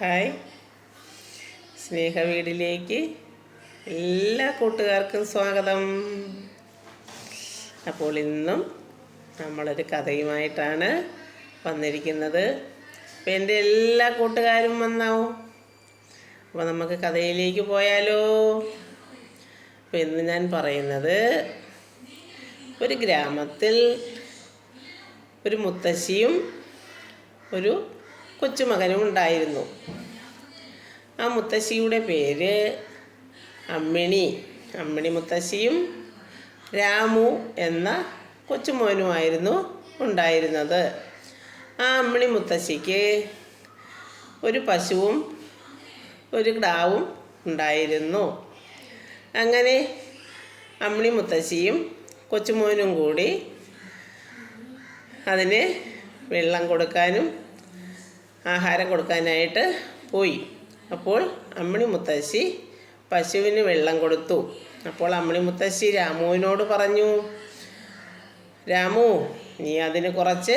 Hi. സ്നേഹ വീടിലേക്ക് എല്ലാ കൂട്ടുകാർക്കും സ്വാഗതം. അപ്പോൾ ഇന്നും നമ്മളൊരു കഥയുമായിട്ടാണ് വന്നിരിക്കുന്നത്. അപ്പം എന്റെ എല്ലാ കൂട്ടുകാരും വന്നാവും അപ്പോൾ നമുക്ക് കഥയിലേക്ക് പോയാലോ? അപ്പം ഇന്ന് ഞാൻ പറയുന്നത് ഒരു ഗ്രാമത്തിൽ ഒരു മുത്തശ്ശിയും ഒരു കൊച്ചുമകനും ഉണ്ടായിരുന്നു ആ മുത്തശ്ശിയുടെ പേര് അമ്മിണി. അമ്മിണി മുത്തശ്ശിയും രാമു എന്ന കൊച്ചുമോനുമായിരുന്നു ഉണ്ടായിരുന്നത്. ആ അമ്മിണി മുത്തശ്ശിക്ക് ഒരു പശുവും ഒരു കിടാവും ഉണ്ടായിരുന്നു. അങ്ങനെ അമ്മിണി മുത്തശ്ശിയും കൊച്ചുമോനും കൂടി അതിന് വെള്ളം കൊടുക്കാനും ആഹാരം കൊടുക്കാനായിട്ട് പോയി. അപ്പോൾ അമ്മിണി മുത്തശ്ശി പശുവിന് വെള്ളം കൊടുത്തു. അപ്പോൾ അമ്മിണി മുത്തശ്ശി രാമുവിനോട് പറഞ്ഞു രാമു നീ അതിന് കുറച്ച്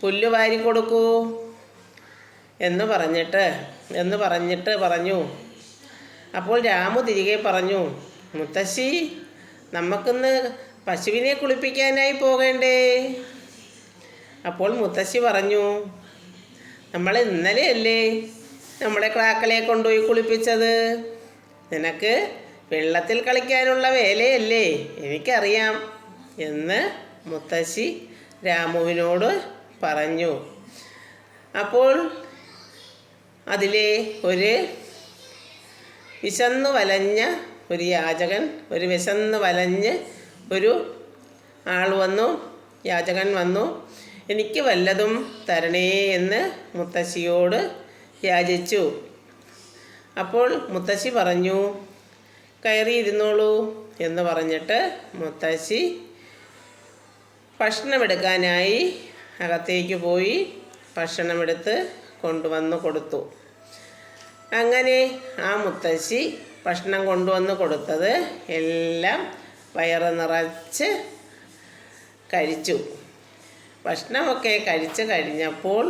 പുല്ല് വാരി കൊടുക്കൂ. എന്ന് പറഞ്ഞിട്ട് എന്ന് പറഞ്ഞിട്ട് പറഞ്ഞു. അപ്പോൾ രാമു തിരികെ പറഞ്ഞു മുത്തശ്ശി നമുക്കിന്ന് പശുവിനെ കുളിപ്പിക്കാനായി പോകണ്ടേ? അപ്പോൾ മുത്തശ്ശി പറഞ്ഞു നമ്മൾ ഇന്നലെയല്ലേ നമ്മുടെ ക്ലാക്കളെ കൊണ്ടുപോയി കുളിപ്പിച്ചത്? നിനക്ക് വെള്ളത്തിൽ കളിക്കാനുള്ള വേലയല്ലേ? എനിക്കറിയാം. എന്ന് മുത്തശ്ശി രാമുവിനോട് പറഞ്ഞു. അപ്പോൾ അതിലെ ഒരു വിശന്നു വലഞ്ഞ ഒരു യാചകൻ ഒരു വിശന്ന് വലഞ്ഞ് ഒരു ആൾ വന്നു. യാചകൻ വന്നു. എനിക്ക് വല്ലതും തരണേ എന്ന് മുത്തശ്ശിയോട് യാചിച്ചു. അപ്പോൾ മുത്തശ്ശി പറഞ്ഞു കയറിയിരുന്നോളൂ എന്ന് പറഞ്ഞിട്ട് മുത്തശ്ശി ഭക്ഷണമെടുക്കാനായി അകത്തേക്ക് പോയി ഭക്ഷണമെടുത്ത് കൊണ്ടുവന്ന് കൊടുത്തു. അങ്ങനെ ആ മുത്തശ്ശി ഭക്ഷണം കൊണ്ടുവന്ന് കൊടുത്തത് എല്ലാം വയറ് നിറച്ച് കഴിച്ചു. ഭക്ഷണമൊക്കെ കഴിച്ച് കഴിഞ്ഞപ്പോൾ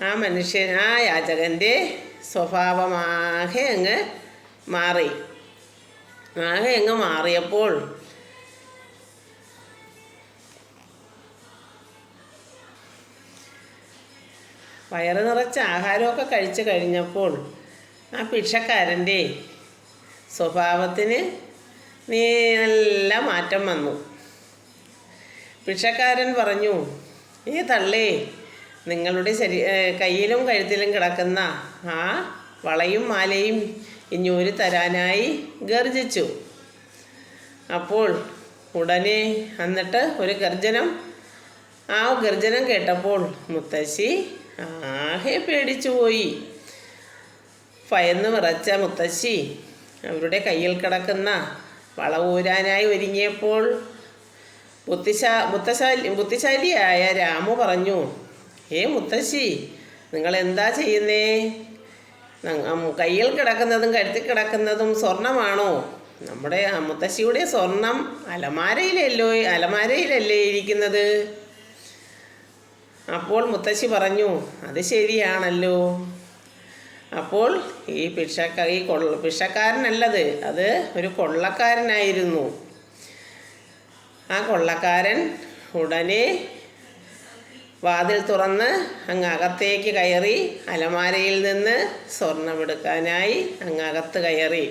ആ മനുഷ്യൻ ആ യാചകന്റെ സ്വഭാവമാകെ അങ്ങ് മാറി. ആകെ അങ്ങ് മാറിയപ്പോൾ വയറ് നിറച്ച് ആഹാരമൊക്കെ കഴിച്ചു കഴിഞ്ഞപ്പോൾ ആ ഭിക്ഷക്കാരന്റെ സ്വഭാവത്തിന് നീ നല്ല മാറ്റം വന്നു. ഭിക്ഷക്കാരൻ പറഞ്ഞു ഈ തള്ളേ നിങ്ങളുടെ ശരീ കയ്യിലും കഴുത്തിലും കിടക്കുന്ന ആ വളയും മാലയും ഇഞ്ഞൂരി തരാനായി ഗർജിച്ചു അപ്പോൾ ഉടനെ എന്നിട്ട് ഒരു ഗർജനം ആ ഗർജനം കേട്ടപ്പോൾ മുത്തശ്ശി ആകെ പേടിച്ചു പോയി. ഭയന്ന് വിറച്ച മുത്തശ്ശി അവരുടെ കയ്യിൽ കിടക്കുന്ന വള ഊരാനായി ഒരുങ്ങിയപ്പോൾ ബുദ്ധിശാ ബുദ്ധശാലി ബുദ്ധിശാലിയായ രാമു പറഞ്ഞു ഏ മുത്തശ്ശി നിങ്ങൾ എന്താ ചെയ്യുന്നേ കയ്യിൽ കിടക്കുന്നതും കരുത്തി കിടക്കുന്നതും സ്വർണമാണോ? നമ്മുടെ മുത്തശ്ശിയുടെ സ്വർണം അലമാരയിലല്ലോ അലമാരയിലല്ലേ ഇരിക്കുന്നത്? അപ്പോൾ മുത്തശ്ശി പറഞ്ഞു അത് ശരിയാണല്ലോ. അപ്പോൾ ഈ ഭിക്ഷക്ക ഈ കൊള്ള ഭിക്ഷക്കാരനല്ലത് അത് ഒരു കൊള്ളക്കാരനായിരുന്നു. ആ കൊള്ളക്കാരൻ ഉടനെ വാതിൽ തുറന്ന് അങ്ങ് അകത്തേക്ക് കയറി അലമാരയിൽ നിന്ന് സ്വർണമെടുക്കാനായി അങ്ങ് അകത്ത് കയറി.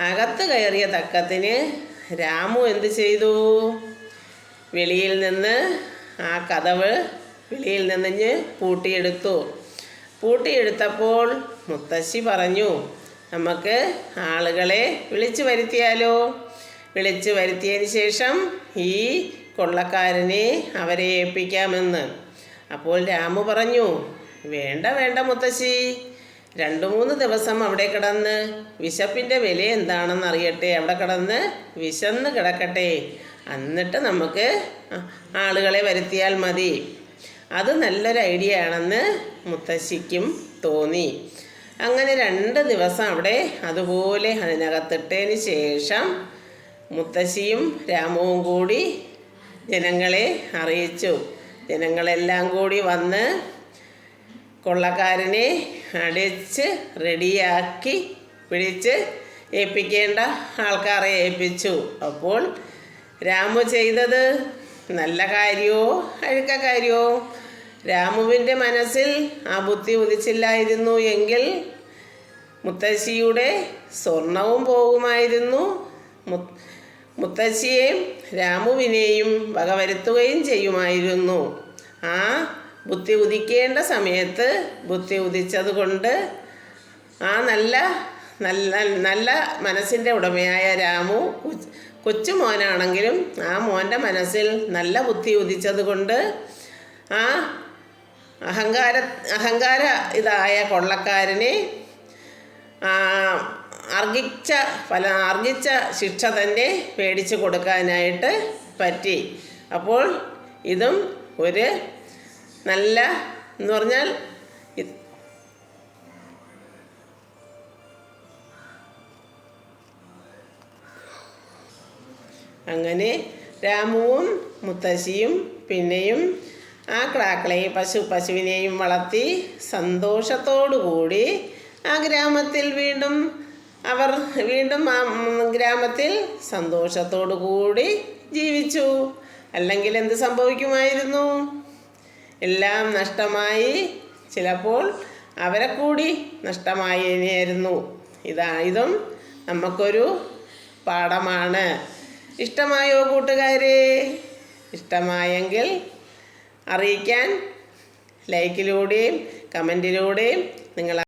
അകത്ത് കയറിയ തക്കത്തിന് രാമു എന്ത് ചെയ്തു? വെളിയിൽ നിന്ന് ആ കഥവ് വെളിയിൽ നിന്ന് പൂട്ടിയെടുത്തു. പൂട്ടിയെടുത്തപ്പോൾ മുത്തശ്ശി പറഞ്ഞു നമുക്ക് ആളുകളെ വിളിച്ചു വരുത്തിയാലോ? വിളിച്ചു വരുത്തിയതിന് ശേഷം ഈ കൊള്ളക്കാരനെ അവരെ ഏൽപ്പിക്കാമെന്ന്. അപ്പോൾ രാമു പറഞ്ഞു വേണ്ട വേണ്ട മുത്തശ്ശി. രണ്ട് മൂന്ന് ദിവസം അവിടെ കിടന്ന് വിശപ്പിന്റെ വില എന്താണെന്ന് അറിയട്ടെ അവിടെ കിടന്ന് വിശന്ന് കിടക്കട്ടെ. എന്നിട്ട് നമുക്ക് ആളുകളെ വരുത്തിയാൽ മതി. അത് നല്ലൊരു ഐഡിയ ആണെന്ന് മുത്തശ്ശിക്കും തോന്നി. അങ്ങനെ രണ്ട് ദിവസം അവിടെ അതുപോലെ അതിനകത്തിട്ടതിന് ശേഷം മുത്തശ്ശിയും രാമവും കൂടി ജനങ്ങളെ അറിയിച്ചു. ജനങ്ങളെല്ലാം കൂടി വന്ന് കൊള്ളക്കാരനെ അടിച്ച് റെഡിയാക്കി പിടിച്ച് ഏൽപ്പിക്കേണ്ട ആൾക്കാരെ ഏൽപ്പിച്ചു. അപ്പോൾ രാമു ചെയ്തത് നല്ല കാര്യമോ അഴുക്ക കാര്യമോ രാമുവിന്റെ മനസ്സിൽ ആ ബുദ്ധി ഉദിച്ചില്ലായിരുന്നു എങ്കിൽ മുത്തശ്ശിയുടെ സ്വർണവും പോകുമായിരുന്നു. മു- മുത്തശ്ശിയെയും രാമുവിനെയും വകവരുത്തുകയും ചെയ്യുമായിരുന്നു. ആ ബുദ്ധി ഉദിക്കേണ്ട സമയത്ത് ബുദ്ധി ഉദിച്ചതുകൊണ്ട് ആ നല്ല നല്ല നല്ല മനസ്സിന്റെ ഉടമയായ രാമു കൊച്ചു മോനാണെങ്കിലും ആ മോന്റെ മനസ്സിൽ നല്ല ബുദ്ധി ഉദിച്ചതുകൊണ്ട് ആ അഹങ്കാര അഹങ്കാര ഇതായ കൊള്ളക്കാരനെ അർഹിച്ച ഫല അർഹിച്ച ശിക്ഷ തന്നെ മേടിച്ചു കൊടുക്കാനായിട്ട് പറ്റി. അപ്പോൾ ഇതും ഒരു നല്ല എന്ന് പറഞ്ഞാൽ അങ്ങനെ രാമുവും മുത്തശ്ശിയും പിന്നെയും ആ ക്രാക്കളെയും പശു പശുവിനെയും വളർത്തി സന്തോഷത്തോടു കൂടി ആ ഗ്രാമത്തിൽ വീണ്ടും അവർ വീണ്ടും ആ ഗ്രാമത്തിൽ സന്തോഷത്തോടു കൂടി ജീവിച്ചു. അല്ലെങ്കിൽ എന്ത് സംഭവിക്കുമായിരുന്നു? എല്ലാം നഷ്ടമായി. ചിലപ്പോൾ അവരെ കൂടി നഷ്ടമായിരുന്നു ഇതാ ഇതും നമുക്കൊരു പാഠമാണ്. ഇഷ്ടമായോ കൂട്ടുകാരെ? ഇഷ്ടമായെങ്കിൽ അറിയിക്കാൻ ലൈക്കിലൂടെയും കമന്റിലൂടെയും നിങ്ങൾ